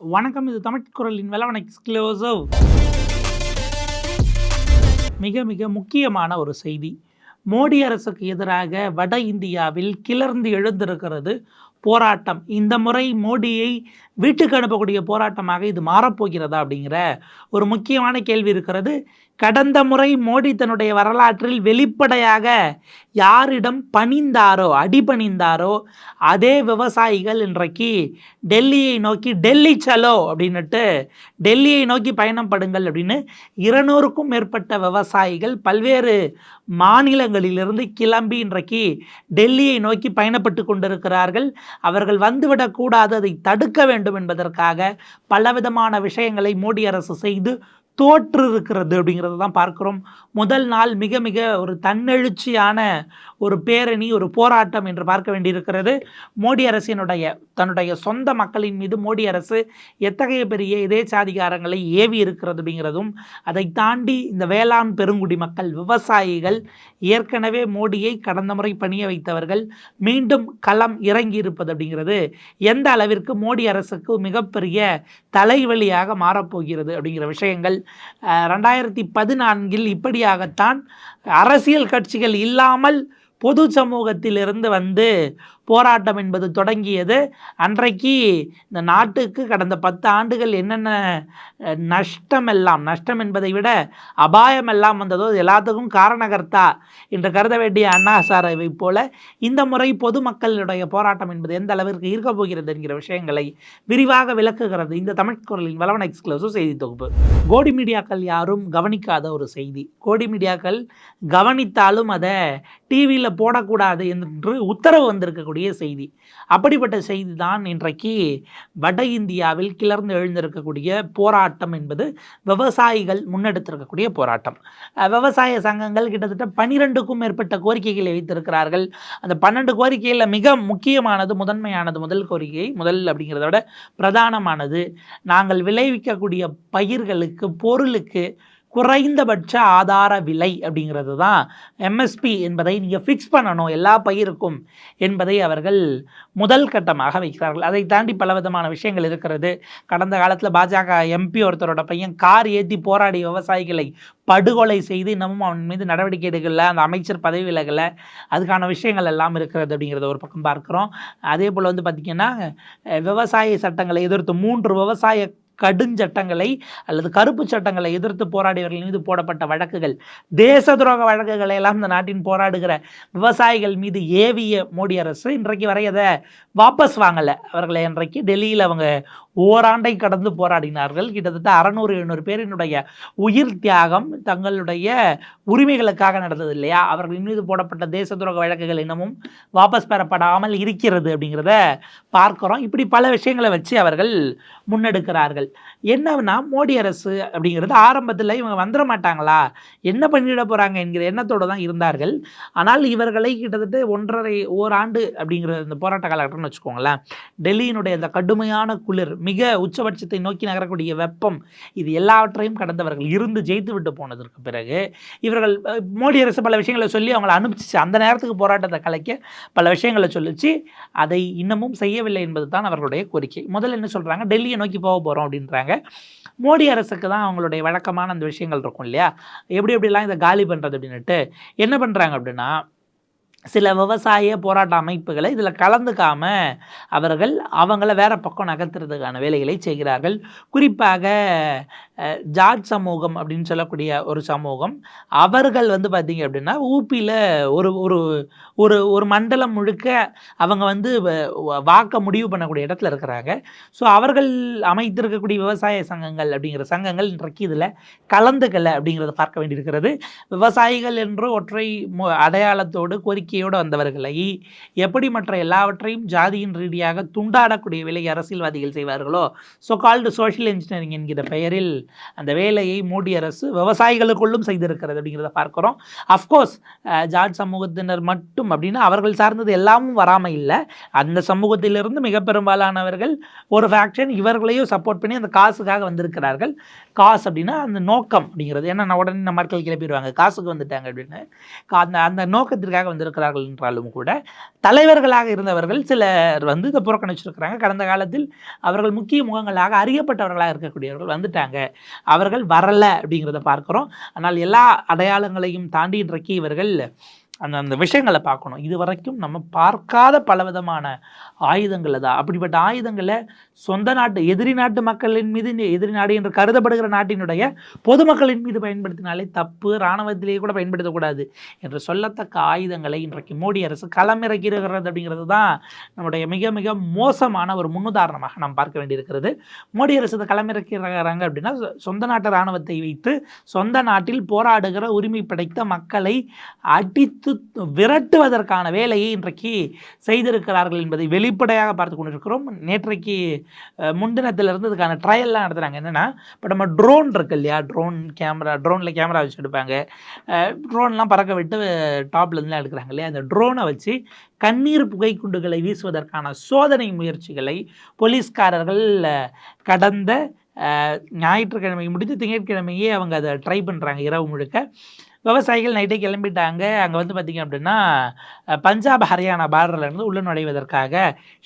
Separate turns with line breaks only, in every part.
வணக்கம் இது தமிழ் குரலின் வெலவன் எக்ஸ்க்ளூசிவ் மிக மிக முக்கியமான ஒரு செய்தி. மோடி அரசுக்கு எதிராக வட இந்தியாவில் கிளர்ந்து எழுந்திருக்கிறது போராட்டம். இந்த முறை மோடியை வீட்டுக்கு அனுப்பக்கூடிய போராட்டமாக இது மாறப்போகிறதா அப்படிங்கிற ஒரு முக்கியமான கேள்வி இருக்கிறது. கடந்த முறை மோடி தன்னுடைய வரலாற்றில் வெளிப்படையாக யாரிடம் பணிந்தாரோ அடிபணிந்தாரோ அதே விவசாயிகள் இன்றைக்கு டெல்லியை நோக்கி டெல்லி சலோ அப்படின்னுட்டு டெல்லியை நோக்கி பயணம் படுங்கள் அப்படின்னு இருநூறுக்கும் மேற்பட்ட விவசாயிகள் பல்வேறு மாநிலங்களிலிருந்து கிளம்பி இன்றைக்கு டெல்லியை நோக்கி பயணப்பட்டு கொண்டிருக்கிறார்கள். அவர்கள் வந்துவிடக்கூடாது அதை தடுக்க வேண்டும் என்பதற்காக பலவிதமான விஷயங்களை மோடி அரசு செய்து தோற்று இருக்கிறது அப்படிங்கிறத தான் பார்க்கிறோம். முதல் நாள் மிக மிக ஒரு தன்னெழுச்சியான ஒரு பேரணி ஒரு போராட்டம் என்று பார்க்க வேண்டியிருக்கிறது. மோடி அரசினுடைய தன்னுடைய சொந்த மக்களின் மீது மோடி அரசு எத்தகைய பெரிய இதேச்சாதிகாரங்களை ஏவி இருக்கிறது அப்படிங்கிறதும் அதை தாண்டி இந்த வேளாண் பெருங்குடி மக்கள் விவசாயிகள் ஏற்கனவே மோடியை கடந்த முறை பணிய வைத்தவர்கள் மீண்டும் களம் இறங்கி இருப்பது அப்படிங்கிறது. எந்த அளவிற்கு மோடி அரசுக்கு மிகப்பெரிய தலைவலியாக மாறப்போகிறது அப்படிங்கிற விஷயங்கள் ரெண்டாயிரத்தி பதினான்கில் இப்படியாகத்தான் அரசியல் கட்சிகள் இல்லாமல் பொது சமூகத்திலிருந்து வந்து போராட்டம் என்பது தொடங்கியது. அன்றைக்கு இந்த நாட்டுக்கு கடந்த பத்து ஆண்டுகள் என்னென்ன நஷ்டமெல்லாம் நஷ்டம் எல்லாம் நஷ்டம் என்பதை விட அபாயம் எல்லாம் வந்ததோ அது எல்லாத்துக்கும் காரணகர்த்தா என்று கருத வேண்டிய அண்ணா சாரை போல இந்த முறை பொதுமக்களுடைய போராட்டம் என்பது எந்த அளவிற்கு இருக்க போகிறது என்கிற விஷயங்களை விரிவாக விளக்குகிறது இந்த தமிழ் குரலின் வளவன எக்ஸ்க்ளூசிவ் செய்தி தொகுப்பு. கோடி மீடியாக்கள் யாரும் கவனிக்காத ஒரு செய்தி. கோடி மீடியாக்கள் கவனித்தாலும் அதை டிவியில் போடக்கூடாது என்று உத்தரவு வந்திருக்கக்கூடிய செய்தி. அப்படிப்பட்ட செய்தி தான் இன்றைக்கு வட இந்தியாவில் கிளர்ந்து எழுந்திருக்கக்கூடிய போராட்டம் என்பது விவசாயிகள் முன்னெடுத்திருக்கக்கூடிய போராட்டம். விவசாய சங்கங்கள் கிட்டத்தட்ட பனிரெண்டுக்கும் மேற்பட்ட கோரிக்கைகளை வைத்திருக்கிறார்கள். அந்த பன்னெண்டு கோரிக்கையில் மிக முக்கியமானது முதன்மையானது முதல் கோரிக்கை முதல் அப்படிங்கிறத விட பிரதானமானது. நாங்கள் விளைவிக்கக்கூடிய பயிர்களுக்கு பொருளுக்கு குறைந்தபட்ச ஆதார விலை அப்படிங்கிறது தான் எம்எஸ்பி என்பதை நீங்கள் ஃபிக்ஸ் பண்ணணும். எல்லா பயிருக்கும் என்பதை அவர்கள் முதல் கட்டமாக வைக்கிறார்கள். அதை தாண்டி பல விதமான விஷயங்கள் இருக்கிறது. கடந்த காலத்தில் பாஜக எம்பி ஒருத்தரோட பையன் கார் ஏற்றி போராடி விவசாயிகளை படுகொலை செய்து இன்னமும் அவன் மீது நடவடிக்கை எடுக்கல. அந்த அமைச்சர் பதவி விலகலை. அதுக்கான விஷயங்கள் எல்லாம் இருக்கிறது அப்படிங்கிறத ஒரு பக்கம் பார்க்குறோம். அதே போல் வந்து பார்த்திங்கன்னா விவசாய சட்டங்களை எதிர்த்து மூன்று விவசாய கடுஞ்சட்டங்களை அல்லது கருப்பு சட்டங்களை எதிர்த்து போராடியவர்கள் மீது போடப்பட்ட வழக்குகள். தேச துரோக வழக்குகளை எல்லாம் இந்த நாட்டின் போராடுகிற விவசாயிகள் மீது ஏவிய மோடி அரசு இன்றைக்கு வரை அதை வாபஸ் வாங்கலை. அவர்களை இன்றைக்கு டெல்லியில் அவங்க ஓராண்டை கடந்து போராடினார்கள். கிட்டத்தட்ட அறநூறு எழுநூறு பேரினுடைய உயிர் தியாகம் தங்களுடைய உரிமைகளுக்காக நடந்தது இல்லையா? அவர்களின் மீது போடப்பட்ட தேச துரோக வழக்குகள் இன்னமும் வாபஸ் பெறப்படாமல் இருக்கிறது அப்படிங்கிறத பார்க்குறோம். இப்படி பல விஷயங்களை வச்சு அவர்கள் முன்னெடுக்கிறார்கள். என்னன்னா மோடி அரசு அப்படிங்கிறது ஆரம்பத்தில் இவங்க வந்துட மாட்டாங்களா? என்ன பண்ணிட போகிறாங்க என்கிற எண்ணத்தோடு தான் இருந்தார்கள். ஆனால் இவர்களை கிட்டத்தட்ட ஒன்றரை ஓராண்டு அப்படிங்கிற இந்த போராட்ட காலகட்டம்னு வச்சுக்கோங்களேன் டெல்லியினுடைய இந்த கடுமையான குளிர் மிக உச்சபட்சத்தை நோக்கி நகரக்கூடிய வெப்பம் இது எல்லாவற்றையும் கடந்தவர்கள் இருந்து ஜெயித்து விட்டு போனதற்கு பிறகு இவர்கள் மோடி அரசு பல விஷயங்களை சொல்லி அவங்களை அனுப்பிச்சிச்சு அந்த நேரத்துக்கு போராட்டத்தை கலைக்க பல விஷயங்களை சொல்லிச்சு. அதை இன்னமும் செய்யவில்லை என்பது தான் அவர்களுடைய கோரிக்கை. முதல்ல என்ன சொல்கிறாங்க டெல்லியை நோக்கி போக போகிறோம் அப்படின்றாங்க. மோடி அரசுக்கு தான் அவங்களுடைய வழக்கமான அந்த விஷயங்கள் இருக்கும் இல்லையா? எப்படி எப்படிலாம் இதை காலி பண்ணுறது அப்படின்னுட்டு என்ன பண்ணுறாங்க அப்படின்னா சில விவசாய போராட்ட அமைப்புகளை இதில் கலந்துக்காம அவர்கள் அவங்கள வேற பக்கம் நகர்த்துறதுக்கான வேலைகளை செய்கிறார்கள். குறிப்பாக ஜாட் சமூகம் அப்படின்னு சொல்லக்கூடிய ஒரு சமூகம் அவர்கள் வந்து பார்த்திங்க அப்படின்னா ஊப்பியில் ஒரு ஒரு ஒரு ஒரு மண்டலம் முழுக்க அவங்க வந்து வ- வாக்க முடிவு பண்ணக்கூடிய இடத்துல இருக்கிறாங்க. ஸோ அவர்கள் அமைத்திருக்கக்கூடிய விவசாய சங்கங்கள் அப்படிங்கிற சங்கங்கள் இன்றைக்கு இதில் கலந்துக்கலை அப்படிங்கிறத பார்க்க வேண்டியிருக்கிறது. விவசாயிகள் என்று ஒற்றை அடையாளத்தோடு கோரிக்கையோடு வந்தவர்களை எப்படி மற்ற எல்லாவற்றையும் ஜாதியின் ரீதியாக துண்டாடக்கூடிய வேலை அரசியல்வாதிகள் செய்வார்களோ? ஸோ கால்டு சோஷியல் இன்ஜினியரிங் என்கிற பெயரில் அந்த வேலையை மோடி அரசு விவசாயிகளுக்குள்ளும் செய்திருக்கிறது அப்படிங்கிறத பார்க்குறோம். அஃப்கோர்ஸ் ஜாட் சமூகத்தினர் மட்டும் அப்படின்னா அவர்கள் சார்ந்தது எல்லாமும் வராமல் இல்லை. அந்த சமூகத்திலிருந்து மிக பெரும்பாலானவர்கள் ஒரு ஃபேக்ஷன் இவர்களையும் சப்போர்ட் பண்ணி அந்த காசுக்காக வந்திருக்கிறார்கள். காசு அப்படின்னா அந்த நோக்கம் அப்படிங்கிறது. ஏன்னா நான் உடனே நம்ம மக்கள் கிளப்பிடுவாங்க. காசுக்கு வந்துட்டாங்க அப்படின்னு. கா- அந்த அந்த நோக்கத்திற்காக வந்திருக்கிறார்கள் என்றாலும் கூட தலைவர்களாக இருந்தவர்கள் சிலர் வந்து இதை புறக்கணிச்சிருக்கிறாங்க. கடந்த காலத்தில் அவர்கள் முக்கிய முகங்களாக அறியப்பட்டவர்களாக இருக்கக்கூடியவர்கள் வந்துட்டாங்க. அவர்கள் வரலை அப்படிங்கிறத பார்க்குறோம். ஆனால் எல்லா அடையாளங்களையும் தாண்டி இன்றைக்கு இவர்கள் அந்த அந்த விஷயங்களை பார்க்கணும். இது வரைக்கும் நம்ம பார்க்காத பல விதமான ஆயுதங்களை தான். அப்படிப்பட்ட ஆயுதங்களை சொந்த நாட்டு எதிரி நாட்டு மக்களின் மீது எதிரி நாடு என்று கருதப்படுகிற நாட்டினுடைய பொதுமக்களின் மீது பயன்படுத்தினாலே தப்பு இராணுவத்திலேயே கூட பயன்படுத்தக்கூடாது என்று சொல்லத்தக்க ஆயுதங்களை இன்றைக்கு மோடி அரசு களமிறக்கிறது அப்படிங்கிறது தான் நம்முடைய மிக மிக மோசமான ஒரு முன்னுதாரணமாக நாம் பார்க்க வேண்டியிருக்கிறது. மோடி அரசு இதை களமிறக்கிறாங்க அப்படின்னா சொ- சொந்த நாட்டு இராணுவத்தை வைத்து சொந்த நாட்டில் போராடுகிற உரிமை படைத்த மக்களை அடித்து விரட்டுவதற்கான வேலையை இன்றைக்கு செய்திருக்கிறார்கள் என்பதை வெளிப்படையாக பார்த்து கொண்டிருக்கிறோம். நேற்றைக்கு முன்தினத்திலிருந்து இதுக்கான ட்ரையல்லாம் நடத்துகிறாங்க என்னென்னா இப்போ நம்ம ட்ரோன் இருக்கு இல்லையா? ட்ரோன் கேமரா ட்ரோனில் கேமரா வச்சு எடுப்பாங்க. ட்ரோன்லாம் பறக்க விட்டு டாப்லேருந்துலாம் எடுக்கிறாங்க இல்லையா? அந்த ட்ரோனை வச்சு கண்ணீர் புகைக்குண்டுகளை வீசுவதற்கான சோதனை முயற்சிகளை போலீஸ்காரர்கள் கடந்த ஞாயிற்றுக்கிழமை முடித்து திங்கட்கிழமையே அவங்க அதை ட்ரை பண்ணுறாங்க இரவு முழுக்க. விவசாயிகள் நைட்டே கிளம்பிட்டாங்க. அங்கே வந்து பார்த்திங்க அப்படின்னா பஞ்சாப் ஹரியானா பார்டர்லேருந்து உள்ளே உள்ள நுழைவதற்காக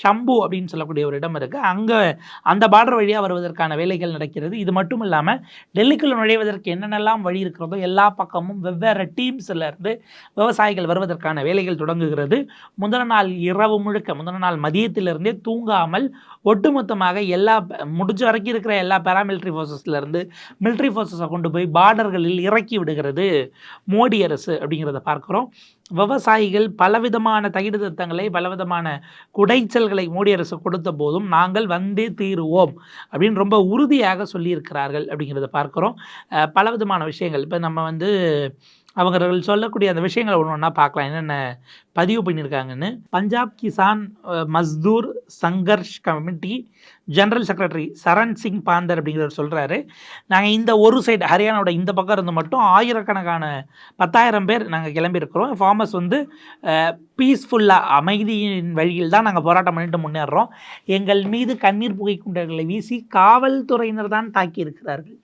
ஷம்பு அப்படின்னு சொல்லக்கூடிய ஒரு இடம் இருக்குது அங்கே அந்த பார்டர் வழியாக வருவதற்கான வேலைகள் நடக்கிறது. இது மட்டும் இல்லாமல் டெல்லிக்குள்ளே நுழைவதற்கு என்னென்னலாம் வழி இருக்கிறதோ எல்லா பக்கமும் வெவ்வேறு டீம்ஸ்லேருந்து விவசாயிகள் வருவதற்கான வேலைகள் தொடங்குகிறது. முதல் நாள் இரவு முழுக்க முதல் நாள் மதியத்திலிருந்தே தூங்காமல் ஒட்டுமொத்தமாக எல்லா முடிஞ்ச வரைக்கும் இருக்கிற எல்லா பேராமிலிட்ரி ஃபோர்ஸஸ்லேருந்து மிலிட்ரி ஃபோர்ஸஸை கொண்டு போய் பார்டர்களில் இறக்கி விடுகிறது. மோடி அரசு அப்படிங்கிறத பார்க்குறோம். விவசாயிகள் பலவிதமான தகிடு திருத்தங்களை பலவிதமான குடைச்சல்களை மோடி அரசு கொடுத்த போதும் நாங்கள் வந்தே தீருவோம் அப்படின்னு ரொம்ப உறுதியாக சொல்லியிருக்கிறார்கள் அப்படிங்கிறத பார்க்குறோம். பலவிதமான விஷயங்கள். இப்போ நம்ம வந்து அவர்கள் சொல்லக்கூடிய அந்த விஷயங்களை ஒன்று ஒன்றா பார்க்கலாம். என்னென்ன பதிவு பண்ணியிருக்காங்கன்னு? Punjab Kisan Mazdoor Sangharsh committee general secretary Saran Singh Pandher அப்படிங்கிறவர் சொல்கிறாரு நாங்கள் இந்த ஒரு சைடு ஹரியானாவோட இந்த பக்கம் இருந்து மட்டும் ஆயிரக்கணக்கான பத்தாயிரம் பேர் நாங்கள் கிளம்பியிருக்கிறோம். ஃபார்மர்ஸ் வந்து பீஸ்ஃபுல்லாக அமைதியின் வழியில் தான் நாங்கள் போராட்டம் பண்ணிட்டு முன்னேறுறோம் எங்கள் மீது கண்ணீர் புகை குண்டர்களை வீசி காவல்துறையினர் தான் தாக்கி இருக்கிறார்கள்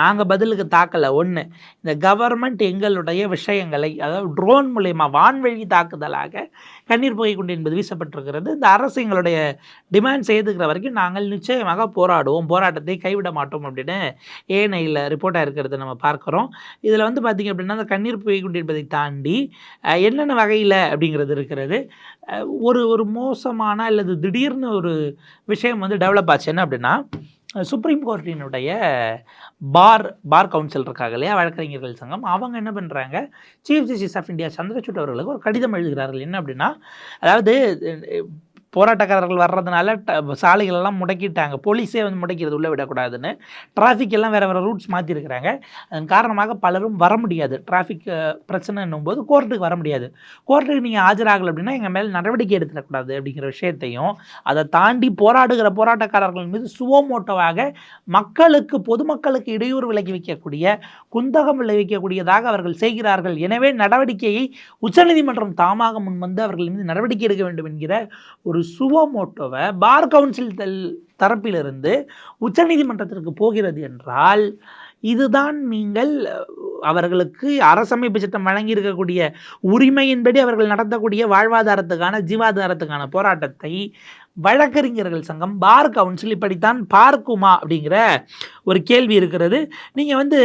நாங்கள் பதிலுக்கு தாக்கலை. ஒன்று இந்த கவர்மெண்ட் எங்களுடைய விஷயங்களை அதாவது ட்ரோன் மூலயமா வான்வழி தாக்குதலாக கண்ணீர் புகை குண்டு என்பது வீசப்பட்டிருக்கிறது. இந்த அரசு எங்களுடைய டிமாண்ட் செய்துக்கிற வரைக்கும் நாங்கள் நிச்சயமாக போராடுவோம். போராட்டத்தை கைவிட மாட்டோம் அப்படின்னு ஏனையில் ரிப்போர்ட்டாக இருக்கிறத நம்ம பார்க்குறோம். இதில் வந்து பார்த்திங்க அப்படின்னா அந்த கண்ணீர் புகை குண்டு என்பதை தாண்டி என்னென்ன வகையில் அப்படிங்கிறது இருக்கிறது. ஒரு ஒரு மோசமான அல்லது திடீர்னு ஒரு விஷயம் வந்து டெவலப் ஆச்சு. என்ன அப்படின்னா சுப்ரீம் கோர்ட்டினுடைய பார் பார் கவுன்சில் இருக்காங்க இல்லையா? வழக்கறிஞர்கள் சங்கம். அவங்க என்ன பண்ணுறாங்க chief justice of India Chandrachud அவர்களுக்கு ஒரு கடிதம் எழுதுகிறார்கள். என்ன அப்படின்னா அதாவது போராட்டக்காரர்கள் வர்றதுனால ட சாலைகள் எல்லாம் முடக்கிட்டாங்க. போலீஸே வந்து முடக்கிறது உள்ளே விடக்கூடாதுன்னு டிராஃபிக் எல்லாம் வேறு வேறு ரூட்ஸ் மாற்றிருக்கிறாங்க அதன் காரணமாக பலரும் வர முடியாது. டிராஃபிக் பிரச்சனைன்னும் போது கோர்ட்டுக்கு வர முடியாது. கோர்ட்டுக்கு நீங்கள் ஆஜராகலை அப்படின்னா எங்கள் மேல் நடவடிக்கை எடுத்துடக்கூடாது அப்படிங்கிற விஷயத்தையும் அதை தாண்டி போராடுகிற போராட்டக்காரர்கள் மீது சுவோமோட்டோவாக மக்களுக்கு பொதுமக்களுக்கு இடையூறு விலகி வைக்கக்கூடிய குந்தகம் விளைவிக்கக்கூடியதாக அவர்கள் செய்கிறார்கள். எனவே நடவடிக்கையை உச்சநீதிமன்றம் தாமாக முன்வந்து அவர்கள் மீது நடவடிக்கை எடுக்க வேண்டும் என்கிற ஒரு சுவோமோட்டோவை பார் கவுன்சில் தரப்பிலிருந்து உச்சநீதிமன்றத்திற்கு போகிறது என்றால் இதுதான் நீங்கள் அவர்களுக்கு அரசமைப்பு சட்டம் வழங்கியிருக்கக்கூடிய உரிமையின்படி அவர்கள் நடத்தக்கூடிய வாழ்வாதாரத்துக்கான ஜீவாதாரத்துக்கான போராட்டத்தை வழக்கறிஞர்கள் சங்கம் பார் கவுன்சில் இப்படித்தான் பார்க்குமா அப்படிங்கிற ஒரு கேள்வி இருக்கிறது. நீங்கள் வந்து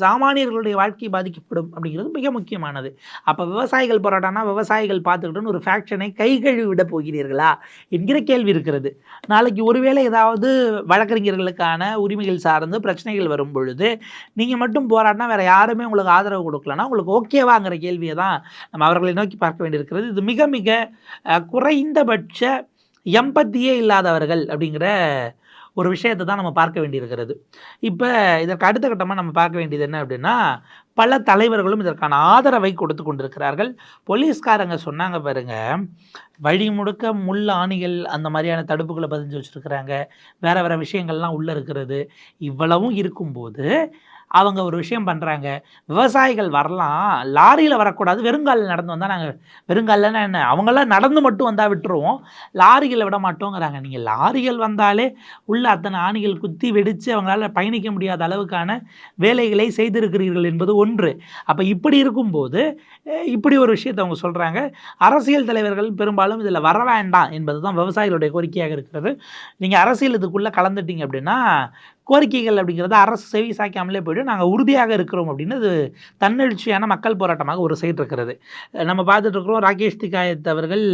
சாமானியர்களுடைய வாழ்க்கை பாதிக்கப்படும் அப்படிங்கிறது மிக முக்கியமானது. அப்போ விவசாயிகள் போராட்டம்னா விவசாயிகள் பார்த்துக்கிட்டோன்னு ஒரு ஃபேக்ஷனை கை கழுவி விட போகிறீர்களா என்கிற கேள்வி இருக்கிறது. நாளைக்கு ஒருவேளை ஏதாவது வழக்கறிஞர்களுக்கான உரிமைகள் சார்ந்து பிரச்சனைகள் வரும் பொழுது நீங்கள் மட்டும் போராட்டினா வேறு யாருமே உங்களுக்கு ஆதரவு கொடுக்கலன்னா உங்களுக்கு ஓகேவாங்கிற கேள்வியை தான் நம்ம அவர்களை நோக்கி பார்க்க வேண்டியிருக்கிறது. இது மிக மிக குறைந்தபட்ச எம்பத்தியே இல்லாதவர்கள் அப்படிங்கிற ஒரு விஷயத்தை தான் நம்ம பார்க்க வேண்டியிருக்கிறது. இப்போ இதற்கு அடுத்த கட்டமாக நம்ம பார்க்க வேண்டியது என்ன அப்படின்னா பல தலைவர்களும் இதற்கான ஆதரவை கொடுத்து கொண்டிருக்கிறார்கள். போலீஸ்காரங்க சொன்னாங்க பாருங்க வழி முழுக்க முள் ஆணிகள் அந்த மாதிரியான தடுப்புகளை பதிஞ்சு வச்சுருக்கிறாங்க. வேறு வேறு விஷயங்கள்லாம் உள்ளே இருக்கிறது. இவ்வளவும் இருக்கும்போது அவங்க ஒரு விஷயம் பண்ணுறாங்க விவசாயிகள் வரலாம். லாரியில் வரக்கூடாது. வெறுங்காலில் நடந்து வந்தால் நாங்கள் வெறுங்காலில்னா என்ன? அவங்களாம் நடந்து மட்டும் வந்தால் விட்டுருவோம். லாரிகளை விட மாட்டோங்கிறாங்க. நீங்கள் லாரிகள் வந்தாலே உள்ள அத்தனை ஆணிகள் குத்தி வெடித்து அவங்களால பயணிக்க முடியாத அளவுக்கான வேலைகளை செய்திருக்கிறீர்கள் என்பது ஒன்று. அப்போ இப்படி இருக்கும்போது இப்படி ஒரு விஷயத்தை அவங்க சொல்கிறாங்க அரசியல் தலைவர்கள் பெரும்பாலும் இதில் வர வேண்டாம் என்பது தான் விவசாயிகளுடைய கோரிக்கையாக இருக்கிறது. நீங்கள் அரசியல் இதுக்குள்ளே கலந்துட்டீங்க அப்படின்னா கோரிக்கைகள் அப்படிங்கிறது அரசு செவி சாய்க்காமலே போய்ட்டு நாங்கள் உறுதியாக இருக்கிறோம் அப்படின்னு இது தன்னெழுச்சியான மக்கள் போராட்டமாக ஒரு சைட் இருக்கிறது. நம்ம பார்த்துட்டு இருக்கிறோம் ராகேஷ் திகாயத் அவர்கள்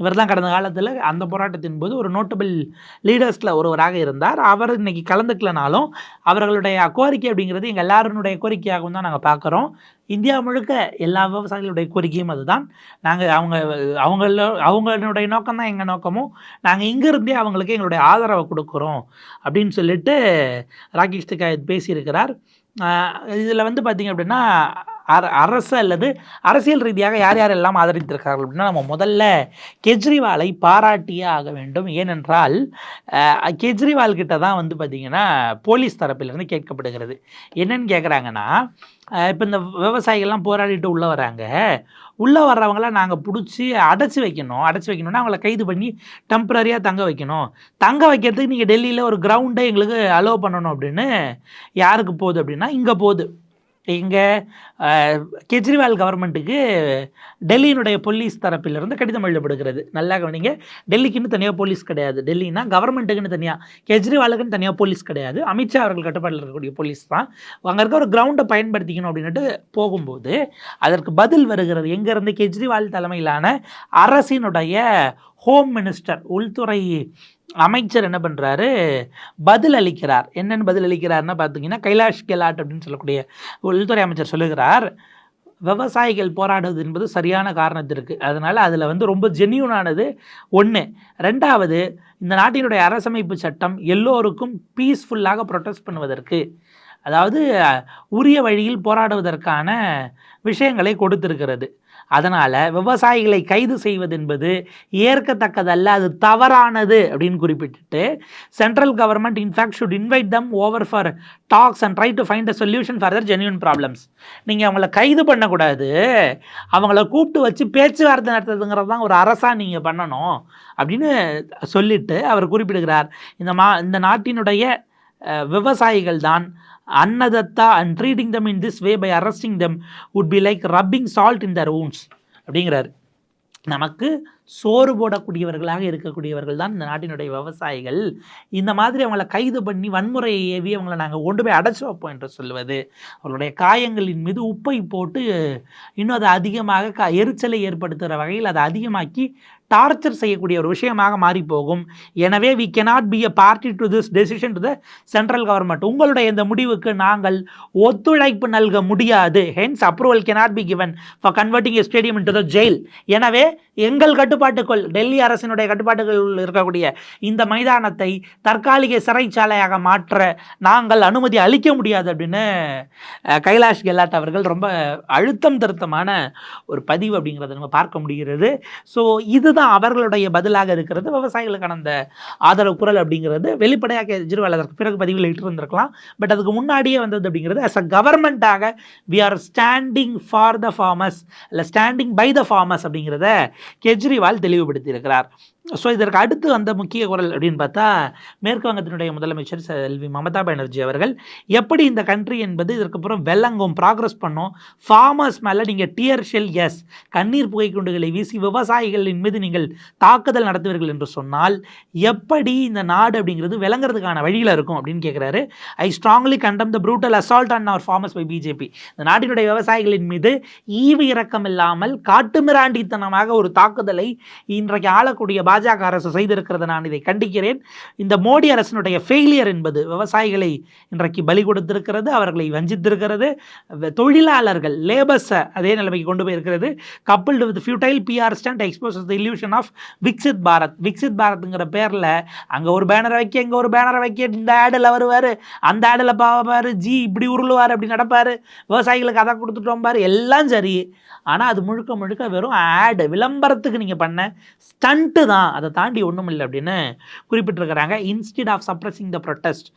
இவர் தான் கடந்த காலத்தில் அந்த போராட்டத்தின் போது ஒரு நோட்டபிள் லீடர்ஸில் ஒருவராக இருந்தார். அவர் இன்னைக்கு கலந்துக்கலனாலும் அவர்களுடைய கோரிக்கை அப்படிங்கிறது எங்கள் எல்லாருடைய கோரிக்கையாகவும் தான் நாங்கள் பார்க்குறோம். இந்தியா முழுக்க எல்லா விவசாயிகளுடைய கோரிக்கையும் அதுதான். நாங்கள் அவங்க அவங்கள அவங்களுடைய நோக்கம் தான் எங்கள் நோக்கமும் நாங்கள் இங்கிருந்தே அவங்களுக்கு எங்களுடைய ஆதரவை கொடுக்குறோம் அப்படின்னு சொல்லிட்டு ராகேஷ் திகாயத் பேசியிருக்கிறார். இதில் வந்து பார்த்திங்க அப்படின்னா அரசு அல்லது அரசியல் ரீதியாக யார் யாரெல்லாம் ஆதரித்திருக்கிறார்கள் அப்படின்னா நம்ம முதல்ல கெஜ்ரிவாலை பாராட்டியே ஆக வேண்டும். ஏனென்றால் கெஜ்ரிவால் கிட்ட தான் வந்து பார்த்திங்கன்னா போலீஸ் தரப்பிலிருந்து கேட்கப்படுகிறது. என்னன்னு கேட்குறாங்கன்னா இப்போ இந்த விவசாயிகள்லாம் போராடிட்டு உள்ளே வராங்க. உள்ளே வர்றவங்கள நாங்கள் பிடிச்சி அடைச்சி வைக்கணும். அடைச்சி வைக்கணும்னா அவங்கள கைது பண்ணி டெம்பரரியாக தங்க வைக்கணும். தங்க வைக்கிறதுக்கு நீங்கள் டெல்லியில் ஒரு கிரவுண்டை எங்களுக்கு அலோவ் பண்ணணும் அப்படின்னு யாருக்கு போகுது அப்படின்னா இங்கே போகுது. இங்கே கெஜ்ரிவால் கவர்மெண்ட்டுக்கு டெல்லியினுடைய போலீஸ் தரப்பிலிருந்து கடிதம் எழுதப்படுகிறது. நல்லா கவனிங்க. டெல்லிக்குன்னு தனியாக போலீஸ் கிடையாது. டெல்லினா கவர்மெண்ட்டுக்குன்னு தனியாக கெஜ்ரிவாலுக்குன்னு தனியாக போலீஸ் கிடையாது. அமித்ஷா அவர்கள் கட்டுப்பாட்டில் இருக்கக்கூடிய போலீஸ் தான். அங்கே இருக்க ஒரு கிரவுண்டை பயன்படுத்திக்கணும் அப்படின்ட்டு போகும்போது அதற்கு பதில் வருகிறது. எங்கேருந்து கெஜ்ரிவால் தலைமையிலான அரசினுடைய ஹோம் மினிஸ்டர் உள்துறை அமைச்சர் என்ன பண்ணுறாரு பதில் அளிக்கிறார். என்னென்னு பதில் அளிக்கிறார்னா பார்த்தீங்கன்னா கைலாஷ் கெலாட் அப்படின்னு சொல்லக்கூடிய உள்துறை அமைச்சர் சொல்லுகிறார். விவசாயிகள் போராடுவது என்பது சரியான காரணத்திற்கு அதனால் அதில் வந்து ரொம்ப ஜென்யூனானது ஒன்று ரெண்டாவது இந்த நாட்டினுடைய அரசமைப்பு சட்டம் எல்லோருக்கும் பீஸ்ஃபுல்லாக ப்ரொட்டஸ்ட் பண்ணுவதற்கு அதாவது உரிய வழியில் போராடுவதற்கான விஷயங்களை கொடுத்திருக்கிறது. அதனால் விவசாயிகளை கைது செய்வது என்பது ஏற்கத்தக்கதல்ல அது தவறானது அப்படின்னு குறிப்பிட்டுட்டு central government in fact should invite them over for talks and try to find a solution for their genuine problems நீங்கள் அவங்கள கைது பண்ணக்கூடாது. அவங்கள கூப்பிட்டு வச்சு பேச்சுவார்த்தை நடத்துறதுங்கிறது தான் ஒரு அரசாக நீங்கள் பண்ணணும் அப்படின்னு சொல்லிட்டு அவர் குறிப்பிடுகிறார். இந்த மா இந்த நாட்டினுடைய விவசாயிகள் தான் annadata and treating them in this way by arresting them would be like rubbing salt in their wounds அப்படிங்கிறாரு. நமக்கு சோறு போடக்கூடியவர்களாக இருக்கக்கூடியவர்கள் தான் இந்த நாட்டினுடைய விவசாயிகள். இந்த மாதிரி அவங்கள கைது பண்ணி வன்முறையை ஏவி அவங்கள நாங்கள் கொண்டு போய் அடைச்சி வைப்போம் என்று சொல்வது அவர்களுடைய காயங்களின் மீது உப்பை போட்டு இன்னும் அதை அதிகமாக க எரிச்சலை ஏற்படுத்துகிற வகையில் அதை அதிகமாக்கி டார்ச்சர் செய்யக்கூடிய ஒரு விஷயமாக மாறி போகும் எனவே we cannot be a party to this decision to the central government உங்களுடைய இந்த முடிவுக்கு நாங்கள் ஒத்துழைப்பு நல்க முடியாது. Hence approval cannot be given for converting a stadium to the jail எனவே எங்கள் கட்டுப்பாட்டுக்குள் டெல்லி அரசினுடைய கட்டுப்பாட்டுக்குள் இருக்கக்கூடிய இந்த மைதானத்தை தற்காலிக சிறைச்சாலையாக மாற்ற நாங்கள் அனுமதி அளிக்க முடியாது அப்படின்னு கைலாஷ் கெலாட் அவர்கள் ரொம்ப அழுத்தம் திருத்தமான ஒரு பதிவு அப்படிங்கிறத நம்ம பார்க்க முடிகிறது. ஸோ இதுதான் அவர்களுடைய பதிலாக இருக்கிறது. விவசாயிகளுக்கான அந்த ஆதரவு குரல் அப்படிங்கிறது வெளிப்படையாக கெஜ்ரிவால் அதற்கு பிறகு பதிவில் இட்டிருந்திருக்கலாம் பட் அதுக்கு முன்னாடியே வந்தது அப்படிங்கிறது as a கவர்மெண்ட்டாக we are standing for the farmers இல்லை ஸ்டாண்டிங் பை த ஃபார்மர்ஸ் அப்படிங்கிறத கெஜ்ரிவால் தெளிவுபடுத்தி இருக்கிறார் ஸோ இதற்கு அடுத்து வந்த முக்கிய குரல் அப்படின்னு பார்த்தா மேற்கு வங்கத்தினுடைய முதலமைச்சர் செல்வி மமதா பானர்ஜி அவர்கள் எப்படி இந்த கண்ட்ரி என்பது இதற்கப்புறம் வெள்ளங்கும் ப்ராக்ரஸ் பண்ணும் ஃபார்மர்ஸ் மேலே நீங்கள் டியர் ஷெல் எஸ் கண்ணீர் புகை குண்டுகளை வீசி விவசாயிகளின் மீது நீங்கள் தாக்குதல் நடத்துவீர்கள் என்று சொன்னால் எப்படி இந்த நாடு அப்படிங்கிறது விளங்குறதுக்கான வழியில் இருக்கும் அப்படின்னு கேட்குறாரு I strongly condemn the brutal assault on our farmers by BJP இந்த நாட்டினுடைய விவசாயிகளின் மீது ஈவு இறக்கம் இல்லாமல் காட்டுமிராண்டித்தனமாக ஒரு தாக்குதலை இன்றைக்கு ஆளக்கூடிய பாஜக அரசு செய்திருக்கிறது நான் இதை கண்டிக்கிறேன். இந்த மோடி அரசினுடைய ஃபெயிலியர் என்பது விவசாயிகளை இன்றைக்கு பலி கொடுத்திருக்கிறது அவர்களை வஞ்சித்திருக்கிறது தொழிலாளர்கள் லேபர்ஸை அதே நிலைமைக்கு கொண்டு போயிருக்கிறது. Coupled with futile PR stunt expose the illusion of Viksit Bharat Viksit பாரத்ங்கிற பேரில் அங்கே ஒரு பேனரை வைக்க இங்கே ஒரு பேனரை வைக்க இந்த ஆடில் வருவார் அந்த ஆடில் பாவார் ஜி இப்படி உருளுவார் அப்படி நடப்பார் விவசாயிகளுக்கு அதை கொடுத்துட்டோம் பாரு எல்லாம் சரி. ஆனால் அது முழுக்க முழுக்க வெறும் ஆடு. விளம்பரத்துக்கு நீங்கள் பண்ண ஸ்டண்ட்டு தான். அதை தாண்டி ஒன்றும் இல்லை அப்படின்னு குறிப்பிட்டிருக்கிறாங்க. Instead of suppressing the protest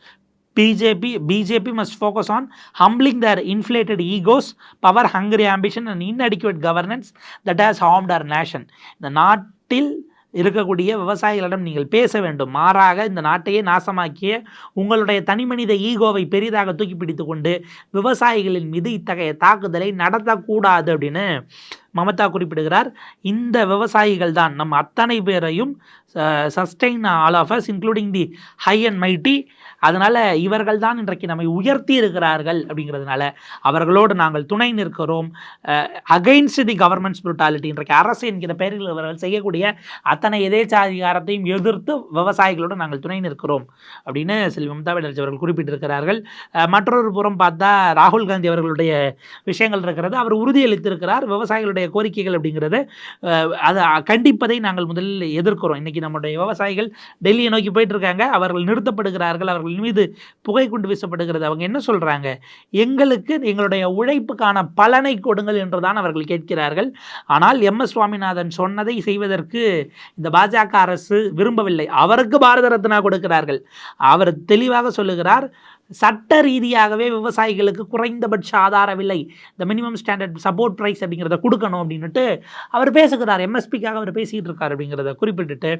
BJP BJP must focus on humbling their inflated egos power hungry ambition and inadequate governance that has harmed our nation இந்த நாட்டில் இருக்கக்கூடிய விவசாயிகளிடம் நீங்கள் பேச வேண்டும். மாறாக இந்த நாட்டையே நாசமாக்கிய உங்களுடைய தனிமனித ஈகோவை பெரிதாக தூக்கி பிடித்து கொண்டு விவசாயிகளின் மீது இத்தகைய தாக்குதலை நடத்தக்கூடாது அப்படின்னு மமதா குறிப்பிடுகிறார் இந்த விவசாயிகள் தான் நம்ம அத்தனை பேரையும் sustain all of us including the high and mighty அதனால் இவர்கள் தான் இன்றைக்கு நம்மை உயர்த்தி இருக்கிறார்கள் அப்படிங்கிறதுனால அவர்களோடு நாங்கள் துணை நிற்கிறோம். அகைன்ஸ்ட் தி கவர்மெண்ட்ஸ் புரூட்டாலிட்டி இன்றைக்கு அரசு என்கிற பெயரில் இவர்கள் செய்யக்கூடிய அத்தனை எதேச்சாதிகாரத்தையும் எதிர்த்து விவசாயிகளோடு நாங்கள் துணை நிற்கிறோம் அப்படின்னு செல்வி மம்தா பானர்ஜி அவர்கள் குறிப்பிட்டிருக்கிறார்கள். மற்றொரு புறம் பார்த்தா ராகுல் காந்தி அவர்களுடைய விஷயங்கள் இருக்கிறது. அவர் உறுதியளித்திருக்கிறார். விவசாயிகளுடைய கோரிக்கைகள் அப்படிங்கிறது அதை கண்டிப்பதை நாங்கள் முதலில் எதிர்க்கிறோம். இன்னைக்கு நம்முடைய விவசாயிகள் டெல்லியை நோக்கி போயிட்டுருக்காங்க. அவர்கள் நிறுத்தப்படுகிறார்கள். அவர்கள் மீது புகை குண்டு வீசப்படுகிறது. அவங்க என்ன சொல்றாங்க? எங்களுக்கு எங்களுடைய உழைப்புக்கான பலனை கொடுங்கள் என்றுதான் அவர்கள் கேட்கிறார்கள். ஆனால் எம். எஸ். சுவாமிநாதன் சொன்னதை செய்வதற்கு இந்த பாஜக அரசு விரும்பவில்லை. அவருக்கு பாரத ரத்னா கொடுக்கிறார்கள். அவர் தெளிவாக சொல்லுகிறார். சட்ட ரீதியாகவே விவசாயிகளுக்கு குறைந்தபட்ச ஆதார விலை இந்த மினிமம் ஸ்டாண்டர்ட் சப்போர்ட் ப்ரைஸ் அப்படிங்கிறத கொடுக்கணும் அப்படின்னுட்டு அவர் பேசுகிறார். எம்எஸ்பிக்காக அவர் பேசிகிட்டு இருக்கார் அப்படிங்கிறத குறிப்பிட்டுட்டு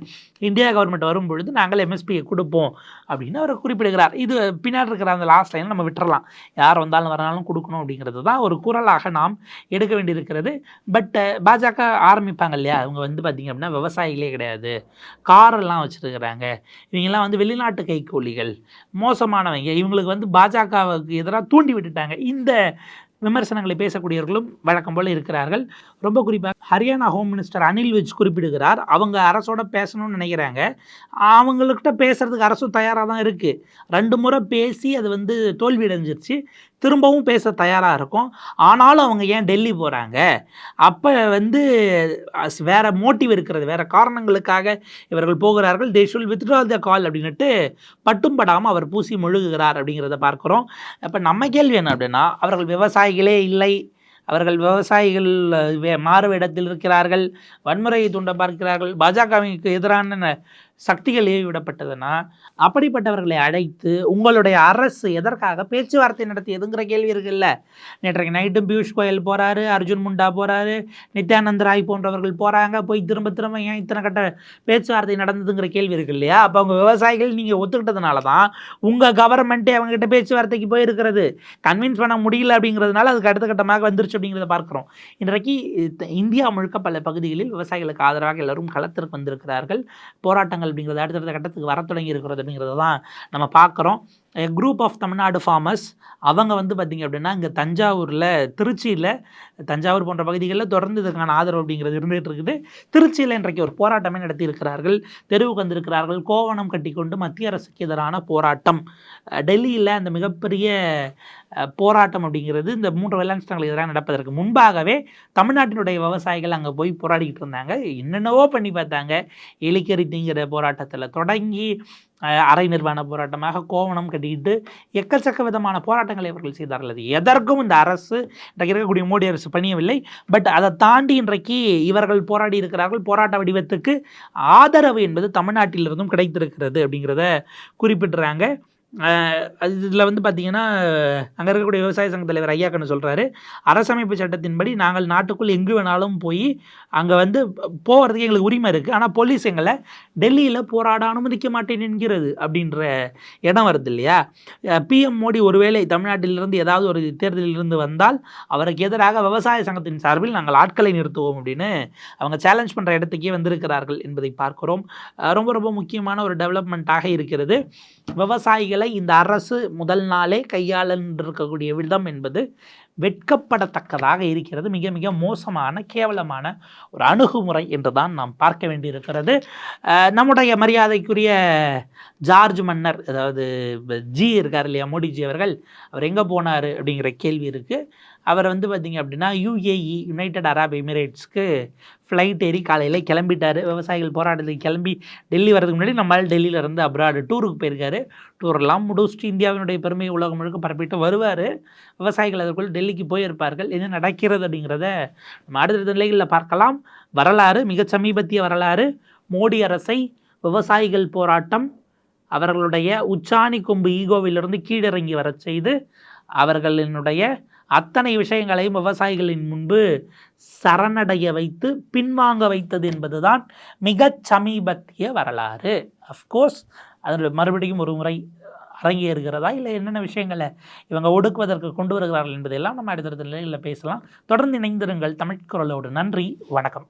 இந்தியா கவர்மெண்ட் வரும் பொழுது நாங்கள் எம்எஸ்பியை கொடுப்போம் அப்படின்னு அவர் குறிப்பிடுகிறார். இது பின்னாடி இருக்கிற அந்த லாஸ்ட் லைன் நம்ம விட்டுறலாம். யார் வந்தாலும் வரனாலும் கொடுக்கணும் அப்படிங்கிறது தான் ஒரு குரலாக நாம் எடுக்க வேண்டியிருக்கிறது. பட் பாஜக ஆரம்பிப்பாங்க இல்லையா? அவங்க வந்து பார்த்திங்க அப்படின்னா விவசாயிகளே கிடையாது. காரெல்லாம் வச்சுருக்கிறாங்க. இவங்கெல்லாம் வந்து வெளிநாட்டு கைக்கூலிகள் மோசமானவங்க. இவங்க இவங்களுக்கு வந்து பாஜகவுக்கு எதிராக தூண்டி விட்டுட்டாங்க. இந்த விமர்சனங்களை பேசக்கூடியவர்களும் வழக்கம் போல இருக்கிறார்கள். ரொம்ப குறிப்பாக ஹரியானா ஹோம் மினிஸ்டர் அனில் விஜ் குறிப்பிடுகிறார். அவங்க அரசோட பேசணும்னு நினைக்கிறாங்க. அவங்கக்கிட்ட பேசுறதுக்கு அரசும் தயாராக தான் இருக்குது ரெண்டு முறை பேசி அது வந்து தோல்வி அடைஞ்சிருச்சு திரும்பவும் பேச தயாராக இருக்கும். ஆனாலும் அவங்க ஏன் டெல்லி போகிறாங்க அப்போ வந்து அஸ்- மோட்டிவ் இருக்கிறது வேறு காரணங்களுக்காக இவர்கள் போகிறார்கள். தே ஷுல் வித்ட்ரா த கால் அப்படின்னுட்டு பட்டும் படாமல் அவர் பூசி முழுகுகிறார் அப்படிங்கிறத பார்க்குறோம். அப்போ நம்ம கேள்வி என்ன அப்படின்னா அவர்கள் விவசாயிகளே இல்லை. அவர்கள் விவசாயிகள் வே- மாறு இடத்தில் இருக்கிறார்கள். வன்முறையை தூண்ட பார்க்கிறார்கள். பாஜகவிற்கு எதிரான சக்திகள் ஏவிவிடப்பட்டதுன்னா அப்படிப்பட்டவர்களை அழைத்து உங்களுடைய அரசு எதற்காக பேச்சுவார்த்தை நடத்தியதுங்கிற கேள்வி இருக்குல்ல. நேற்றைக்கு நைட்டும் பியூஷ் கோயல் போகிறாரு அர்ஜுன் முண்டா போகிறாரு நித்யானந்த் ராய் போன்றவர்கள் போகிறாங்க போய் திரும்ப திரும்ப ஏன் இத்தனை கட்ட பேச்சுவார்த்தை நடந்ததுங்கிற கேள்வி இருக்கு இல்லையா? அப்போ அவங்க விவசாயிகள் நீங்கள் ஒத்துக்கிட்டதுனால தான் உங்கள் கவர்மெண்ட்டே அவங்ககிட்ட பேச்சுவார்த்தைக்கு போயிருக்கிறது. கன்வின்ஸ் பண்ண முடியல அப்படிங்கிறதுனால அதுக்கு அடுத்த கட்டமாக வந்துருச்சு அப்படிங்கிறத பார்க்குறோம். இன்றைக்கு இத்த- இந்தியா முழுக்க பல பகுதிகளில் விவசாயிகளுக்கு ஆதரவாக எல்லாரும் களத்திற்கு வந்திருக்கிறார்கள். போராட்டங்கள் அப்படிங்கிறது அடுத்தடுத்த கட்டத்துக்கு வர தொடங்கி இருக்கிறது அப்படிங்கிறத தான் நம்ம பார்க்குறோம். குரூப் ஆஃப் தமிழ்நாடு ஃபார்மர்ஸ் அவங்க வந்து பார்த்திங்க அப்படின்னா இங்கே தஞ்சாவூரில் திருச்சியில் தஞ்சாவூர் போன்ற பகுதிகளில் தொடர்ந்து இதற்கான ஆதரவு அப்படிங்கிறது இருந்துகிட்டு இருக்குது. திருச்சியில் இன்றைக்கு ஒரு போராட்டமே நடத்தியிருக்கிறார்கள் தெருவுக்கு வந்திருக்கிறார்கள். கோவணம் கட்டிக்கொண்டு மத்திய அரசுக்கு எதிரான போராட்டம். டெல்லியில் அந்த மிகப்பெரிய போராட்டம் அப்படிங்கிறது இந்த மூன்று வேளாண் எதிராக நடப்பதற்கு முன்பாகவே தமிழ்நாட்டினுடைய விவசாயிகள் அங்கே போய் போராடிக்கிட்டு இருந்தாங்க. என்னென்னவோ பண்ணி பார்த்தாங்க. எலிக்கறி திங்கிற போராட்டத்தில் தொடங்கி அரை நிர்வாண போராட்டமாக கோவணம் கட்டிக்கிட்டு எக்கச்சக்க விதமான போராட்டங்களை இவர்கள் செய்தார்கள். அது எதற்கும் இந்த அரசு இன்றைக்கு இருக்கக்கூடிய மோடி அரசு பணியவில்லை. பட் அதை தாண்டி இன்றைக்கு இவர்கள் போராடி இருக்கிறார்கள். போராட்ட வடிவத்துக்கு ஆதரவு என்பது தமிழ்நாட்டிலிருந்தும் கிடைத்திருக்கிறது அப்படிங்கிறத அது இதில் வந்து பார்த்தீங்கன்னா அங்கே இருக்கக்கூடிய விவசாய சங்க தலைவர் ஐயாக்கன்னு சொல்கிறாரு அரசமைப்பு சட்டத்தின்படி நாங்கள் நாட்டுக்குள் எங்கு வேணாலும் போய் அங்கே வந்து போகிறதுக்கு எங்களுக்கு உரிமை இருக்குது ஆனால் போலீஸ் எங்களை டெல்லியில் போராட அனுமதிக்க மாட்டேன் என்கிறது அப்படின்ற இடம் வருது இல்லையா? பிஎம் மோடி ஒருவேளை தமிழ்நாட்டிலிருந்து ஏதாவது ஒரு தேர்தலிலிருந்து வந்தால் அவருக்கு எதிராக விவசாய சங்கத்தின் சார்பில் நாங்கள் ஆட்களை நிறுத்துவோம் அப்படின்னு அவங்க சேலஞ்ச் பண்ணுற இடத்துக்கே வந்திருக்கிறார்கள் என்பதை பார்க்கிறோம். ரொம்ப ரொம்ப முக்கியமான ஒரு டெவலப்மெண்ட்டாக இருக்கிறது. விவசாயிகள் இந்த அரசு முதல் நாளே கையாளன்றிருக்கக்கூடிய விதம் என்பது வெட்கப்படத்தக்கதாக இருக்கிறது. மிக மிக மோசமான கேவலமான ஒரு அணுகுமுறை என்று தான் நாம் பார்க்க வேண்டியிருக்கிறது. நம்முடைய மரியாதைக்குரிய ஜார்ஜ் மன்னர் அதாவது ஜி இருக்கார் இல்லையா மோடிஜி அவர்கள் அவர் எங்கே போனார் அப்படிங்கிற கேள்வி இருக்குது அவர் வந்து பார்த்திங்க அப்படின்னா யுஏஇ யுனைடெட் அரப் எமிரேட்ஸ்க்கு ஃப்ளைட் ஏறி காலையில் கிளம்பிட்டார். விவசாயிகள் போராட்டத்துக்கு கிளம்பி டெல்லி வரதுக்கு முன்னாடி நம்மளால் டெல்லியிலேருந்து அப்ராடு டூருக்கு போயிருக்காரு. டூரெல்லாம் முடிச்சுட்டு இந்தியாவினுடைய பெருமையை உலகம் முழுக்க பரப்பிட்டு வருவார். விவசாயிகள் அதற்குள் டெல்லிக்கு போயிருப்பார்கள். என்ன நடக்கிறது அப்படிங்கிறத நம்ம அடுத்த நிலைகளில் பார்க்கலாம். வரலாறு மிக சமீபத்திய வரலாறு மோடி அரசை விவசாயிகள் போராட்டம் அவர்களுடைய உச்சாணி கொம்பு ஈகோவிலிருந்து கீழிறங்கி வரச் செய்து அவர்களினுடைய அத்தனை விஷயங்களையும் விவசாயிகளின் முன்பு சரணடைய வைத்து பின்வாங்க வைத்தது என்பதுதான் மிக சமீபத்திய வரலாறு. அஃப்கோர்ஸ் அதில் மறுபடியும் ஒரு முறை அரங்கேறுகிறதா இல்லை என்னென்ன விஷயங்களை இவங்க ஒடுக்குவதற்கு கொண்டு வருகிறார்கள் என்பதையெல்லாம் நம்ம அடுத்த நிலையில் பேசலாம். தொடர்ந்து இணைந்திருங்கள் தமிழ் குரலோடு. நன்றி வணக்கம்.